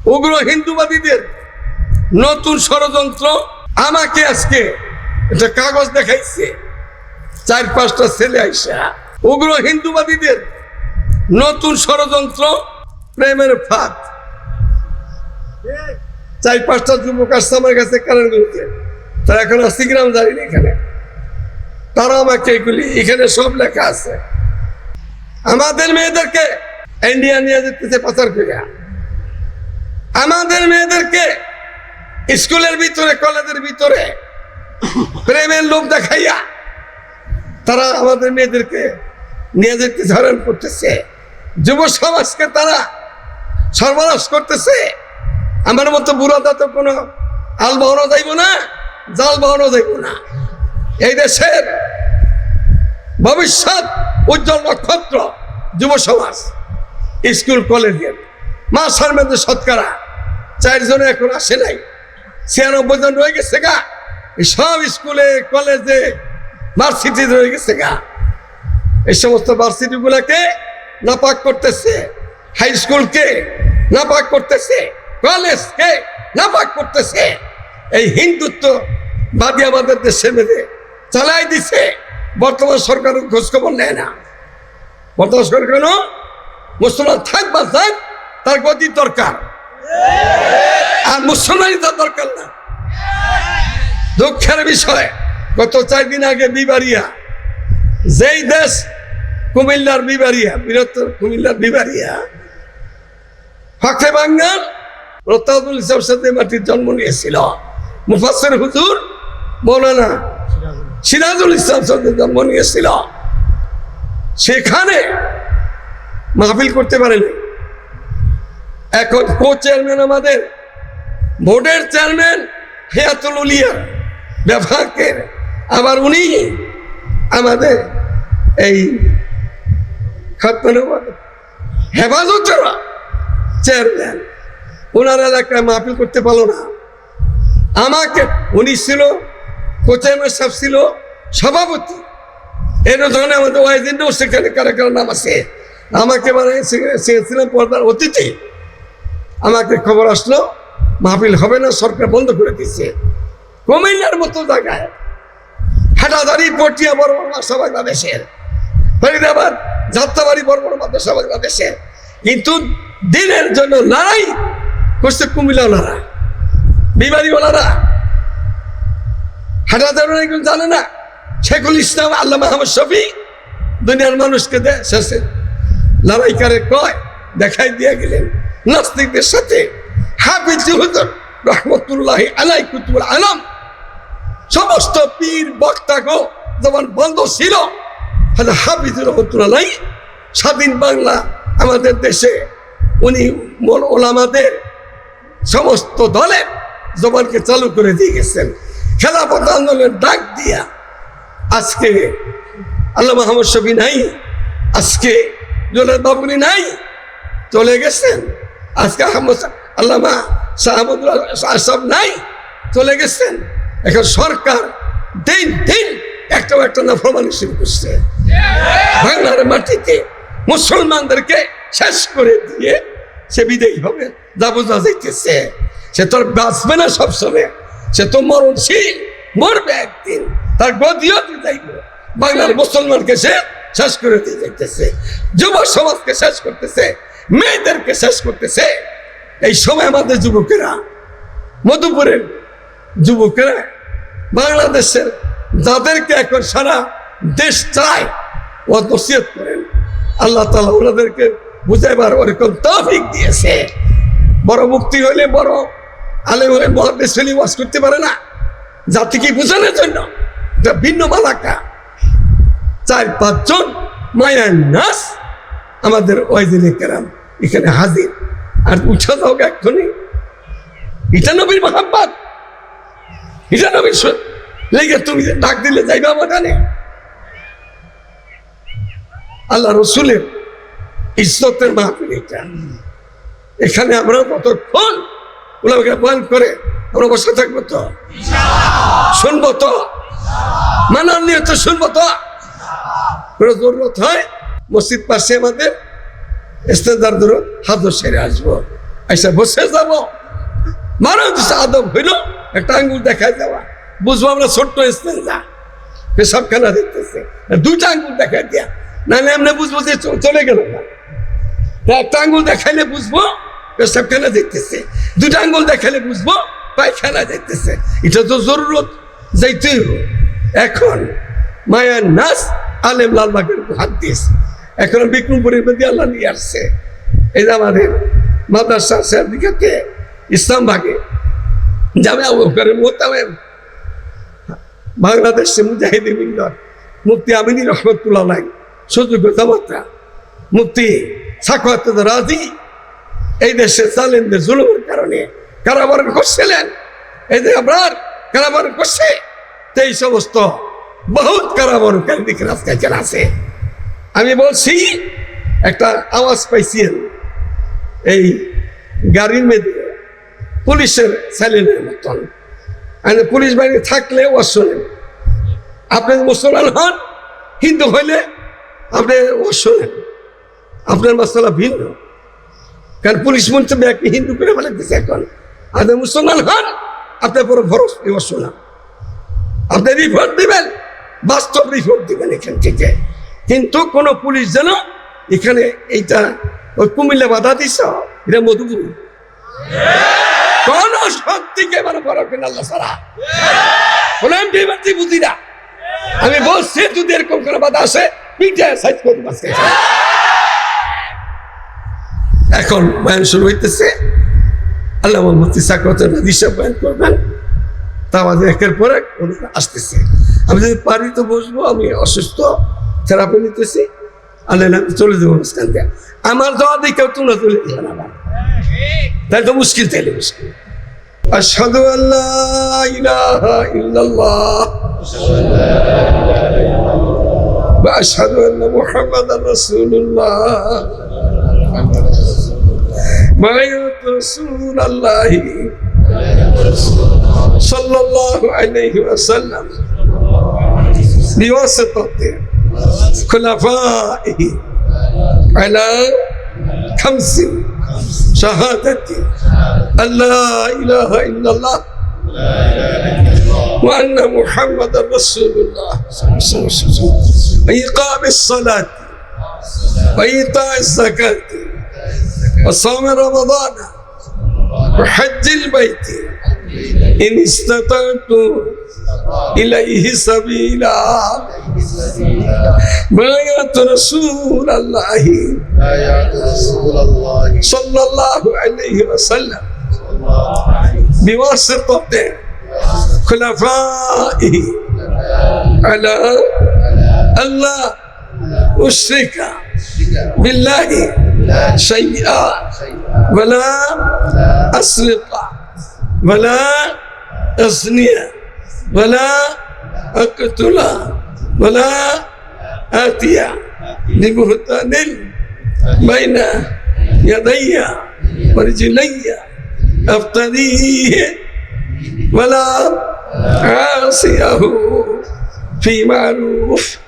উগ্র হিন্দুবাদীদের নতুন ষড়যন্ত্র আমাকে আজকে একটা কাগজ দেখাইছে। চার পাঁচটা ছেলে আইসা। উগ্র হিন্দুবাদীদের নতুন ষড়যন্ত্র প্রেমের ফাঁদ। চার পাঁচটা যুবক আসছে আমার কাছে কারণগুলোতে তারা এখন সিগ্রাম জানি না এখানে। তারা আমাকে এগুলি এখানে সব লেখা আছে। আমাদের মেয়েদেরকে ইন্ডিয়া নিয়ে যেতেছে পাচার করিয়া আমাদের মেয়েদেরকে স্কুলের ভিতরে, কলেজের ভিতরে প্রেমের লোক দেখাইয়া তারা আমাদের মেয়েদেরকে যেতে ধারণ করতেছে। যুব সমাজকে তারা সর্বনাশ করতেছে। আমার মতো বুড়াটা তো কোনো আল বহনও যাইব না, জাল বহনও যাইব না। এই দেশের ভবিষ্যৎ উজ্জ্বল নক্ষত্র যুব সমাজ, স্কুল কলেজের মাসার মধ্যে শতকরা। চারজনে এখন আসে নাই। ছিয়ানব্বই জন রয়ে গেছে গা। সব স্কুলে, কলেজে ভার্সিটি রয়ে গেছে গা। এই সমস্ত ভার্সিটি গুলাকে নাপাক করতেছে। হাই স্কুলকে নাপাক করতেছে। কলেজকে নাপাক করতেছে। এই হিন্দুত্ব বাদী আমাদের দেশে মেরে চালাই দিছে। বর্তমান সরকার খোঁজখবর নেয় না। বর্তমান সরকার মুসলমান থাক বা থাক তার গতি দরকার। আর মুসলমানই তার দরকার না। দুঃখের বিষয়, গত চার দিন আগে বিবারিয়া যেই দেশ কুমিল্লার বিবারিয়া বৃহত্তর কুমিল্লার বিবারিয়া ফাঁকে বাঙ্গাল রতাদুল ইসলাম সাথে মাটির জন্ম নিয়েছিল। মুফাসের হুজুর মৌলানা সিরাজুল ইসলাম সাথে জন্ম নিয়েছিল। সেখানে মাহফিল করতে পারেনি। এখন কো চেয়ারম্যান আমাদের। বোর্ডের চেয়ারম্যান হেয়াতুল উলিয়া বিভাগের আবার উনি আমাদের এই হেফাজতের চেয়ারম্যান। ওনার এলাকায় মাহফিল করতে পারল না। আমাকে উনি ছিল কোচাইমার সাহেব ছিল সভাপতি। এর ধরনের আমাদের ওয়াইজেন্ডও সেখানে কারা কারও নাম আছে। আমাকে মানে ছিলাম পর্দার অতিথি আমাকে খবর আসলো, মাহফিল হবে না, সরকার বন্ধ করে দিচ্ছে কুমিল্লার মতো জায়গায়, হাটাদারি পটিয়া বড় বড় মাদ্রাসা বাংলাদেশের ফরিদাবাদ, যাত্রাবাড়ি বড় বড় মাদ্রাসা বাংলাদেশের কিন্তু দিনের জন্য লড়াই করছে কুমিল্লাওয়ালারা বিবাড়িওয়ালারা হাটাদারি একজন জানে না, শেখুল ইসলাম আল্লাহ মাহমদ শফি, দুনিয়ার মানুষকে দেয় শেষে লড়াইকারে কয়, দেখাই দিয়ে গেলেন। নাস্তিকদের সাথে হাফিজ রহমতুল্লাহ আলাই কুতুল আলম, সমস্ত পীর বক্তাগো যেমন বন্ধ ছিল হাফিজ রহমতুল্লাহ স্বাধীন বাংলা আমাদের দেশে, উনি ওলামাদের সমস্ত দলের জবানকে চালু করে দিয়ে গেছেন। খেলাফত আন্দোলনের ডাক দিয়া আজকে আল্লাহ মাহমদ শফি নাই, আজকে জোনার বাবুনি নাই, চলে গেছেন। আজকে আহমদ আল্লামা শাহমুদুল আসাব নাই, চলে গেছেন। এখন সরকার দিন দিন একটা একটা নাফরমানি শুরু করছে। বাংলার মাটিতে মুসলমানদেরকে শেষ করে দিয়ে সে বিদেয়ী হবে যা বোঝা যাইতেছে। সে তোর বাঁচবে না সবসময়। সে তো মরণশীল, মরবে একদিন। তার গদিও যাইব। বাংলার মুসলমানকে সে শেষ করে দিয়ে যাইতেছে। যুব সমাজকে শেষ করতেছে। মেয়েদেরকে শেষ করতেছে। এই সময় আমাদের যুবকেরা, মধুপুরের যুবকেরা, বাংলাদেশের যাদেরকে এখন সারা দেশ চায় ও নসিহত করেন। আল্লাহ তালা ওনাদেরকে বুঝাইবার ওরকম তফিক দিয়েছে। বড় মুক্তি হইলে বড় আলে হলে মহাদেশ হলে বাস করতে পারে না। জাতিকে বোঝানোর জন্য? ভিন্ন মালাকা। চার পাঁচজন মায়ার নাস আমাদের ওয়াইজিনে কেরাম। এখানে হাজির। আর উঠা দাও এক্ষুনি। এটা নবীর মহাব্বাত। এটা নবীর লেগে তুমি ডাক দিলে যাইবা মাদানে আল্লাহ রসুলের ইজ্জতের মাহফিল এটা। এখানে আমরা ততক্ষণ ওনাকে বয়ান করে, আমরা বসে থাকব তো? শুনব তো? মানার তো শুনব তো? কোনো জরুরত হয়? মসজিদ পাশে আমাদের ইস্তেদার হাত সেরে আসব। এসে বসে যাব। মানুষ আদম হইল, একটা আঙ্গুল দেখাই দেওয়া। বুঝব আমরা ছোট্ট যা পেশাবখানা দেখতেছে। দুইটা আঙ্গুল দেখাই দিয়া। নাহলে এমনি বুঝব যে চলে গেল না। একটা আঙ্গুল দেখাইলে বুঝব পেশাবখানা দেখতেছে। দুটা আঙ্গুল দেখাইলে বুঝব পায়খানা দেখতেছে। এটা তো জরুরত, যাইতেই। এখন মায়ার নাস আলেম লালবাগের হাত দিয়েছে। এখন বিক্রমপুরের মধ্যে আল্লাহ নিয়ে আসছে। এই যে আমাদের মাদ্রাসা দিকে ইসলাম ভাগে যাবে ওখানে মোতাবেন বাংলাদেশে মুজাহিদিন মিল্লত মুফতি আমিনী রহমতুল্লাহ সুযোগ্য জামাতা। মুফতি সাখাত রাজি। এই দেশে জালেনদের জুলুমের কারণে কারাবরণ করছিলেন এই যে আপনার কারাবরণ করছে এই সমস্ত বহুত কারাবরণকারী দিকে রাস্তায় আছে। আমি বলছি, একটা আওয়াজ পাইছি এই গাড়ির মেয়েদের পুলিশের স্যালেনের মতন। আর পুলিশ বাহিনী থাকলে ও শোনেন আপনি মুসলমান হন, হিন্দু হইলে আপনি ও শোনেন আপনার মশলা ভিন্ন। কারণ পুলিশ মন্ত্রী ব্যাগকে হিন্দু করে ফেলে দিচ্ছে এখন। আপনি মুসলমান হন, আপনার পুরো ভরস এবার শোনান আপনি রিপোর্ট দিবেন, বাস্তব রিপোর্ট দিবেন এখান থেকে। কিন্তু কোন পুলিশ যেন এখানে এইটা ওই কুমিল্লা বাধা দিছ, এটা মধুপুর। কোন শক্তিকে মানে কেন আল্লাহ সারা কোন আমি বলছি, যদি এরকম কোনো বাধা আসে, পিঠে সাইজ আজকে। এখন বয়ান শুরু হইতেছে। আল্লাহ মোহাম্মদ সাকতের দিশা বয়ান করবেন। তা আমাদের একের পর এক আসতেছে। আমি যদি পারি তো বসবো, আমি অসুস্থ। থেরাপি নিতেছি আল্লাহ চলে যাব অনুষ্ঠান দিয়ে। আমার যাওয়া দিকে তোমরা চলে যাবে আবার তাই তো মুশকিল তাইলে মুশকিল। আশহাদু আল্লাহ ইলাহা ইল্লাল্লাহ। ওয়া আশহাদু আন্না মুহাম্মাদান রাসূলুল্লাহ। বায়াত রাসূলুল্লাহ। সাল্লাল্লাহু আলাইহি ওয়াসাল্লাম। বিওয়াসিতাতে خلفائه على خمس شهادة أن لا إله إلا الله وأن محمدا رسول الله وإقام الصلاة وإيتاء الزكاة وصوم رمضان وحج البيت إن استطعت إليه سبيلا. بايعت رسول الله. الله. صلى الله عليه وسلم. بواسطة خلفائه. على ألا أشرك بالله شيئا. ولا أسرق ولا أزني ولا أقتل ولا آتي ببهتان بين يدي ورجلي أفتريه ولا عاصيه في معروف.